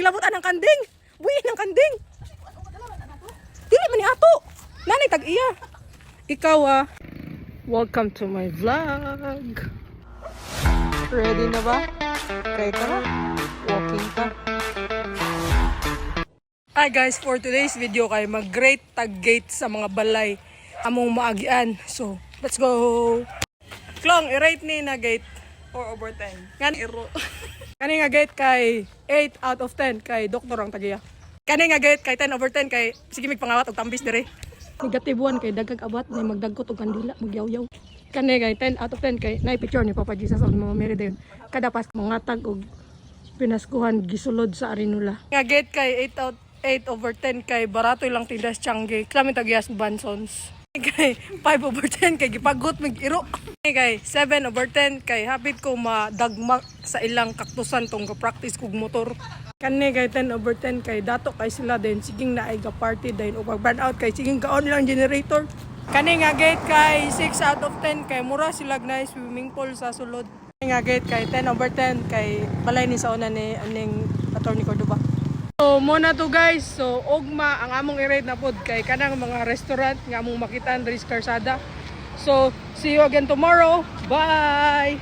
ng kanding. Buhi ng kanding. Dili man ni ato. Nani tag iya. Ikaw ah. Welcome to my vlog. Ready na ba? Kaya tara. Walking ka. Hi guys, for today's video kay mag-great tag gate sa mga balay among maagian. So, let's go. Klong, i-rate ni na gate 4 over 10. Ngan iro. Kani nga gate kay 8 out of 10 kay doktor ang tagiya. Kani nga gate kay 10 over 10 kay sige mig pangawat og tambis dire. Negative 1 kay dagkag abot ni magdagkot og kandila magyaw-yaw. Kani kay 10 out of 10 kay nay picture ni Papa Jesus on mga Mary dayon. Kada pas mangatag og pinaskuhan gisulod sa arinula. Nga gate kay 8 out 8 over 10 kay barato lang tindas Changi. Kami tagyas Bansons. Kay 5 over 10 kay gipagot mig iro. Kay 7 over 10 kay hapit ko madagma sa ilang kaktusan tong ka-practice kog motor. Kani kay 10 over 10 kay dato kay sila din siging naay ga party din o pag burn out kay siging kaon lang generator. Kani nga gate kay 6 out of 10 kay mura sila na swimming pool sa sulod. Kani nga gate kay 10 over 10 kay balay ni sa una ni aning attorney Cordoba. So mo na to guys. So ugma ang among i-rate na pod kay kanang mga restaurant nga among makita sa Karsada. So see you again tomorrow. Bye.